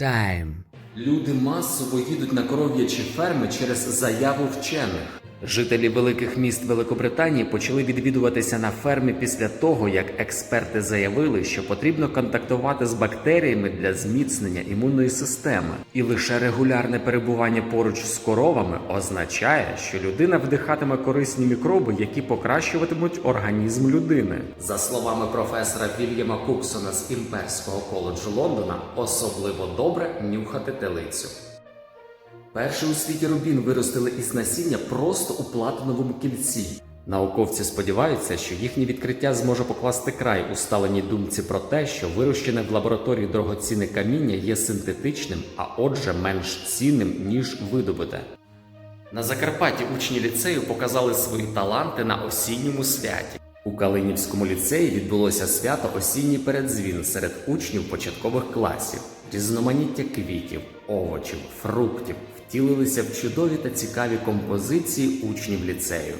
Time. Люди масово їдуть на коров'ячі ферми через заяву вчених. Жителі великих міст Великобританії почали відвідуватися на ферми після того, як експерти заявили, що потрібно контактувати з бактеріями для зміцнення імунної системи, і лише регулярне перебування поруч з коровами означає, що людина вдихатиме корисні мікроби, які покращуватимуть організм людини. За словами професора Вільяма Куксона з імперського коледжу Лондона, особливо добре нюхати телицю. Перший у світі рубін виростили із насіння просто у платиновому кільці. Науковці сподіваються, що їхнє відкриття зможе покласти край усталеній думці про те, що вирощене в лабораторії дорогоцінне каміння є синтетичним, а отже менш цінним, ніж видобуте. На Закарпатті учні ліцею показали свої таланти на осінньому святі. У Калинівському ліцеї відбулося свято осінній передзвін серед учнів початкових класів. Різноманіття квітів, овочів, фруктів втілилися в чудові та цікаві композиції учнів ліцею.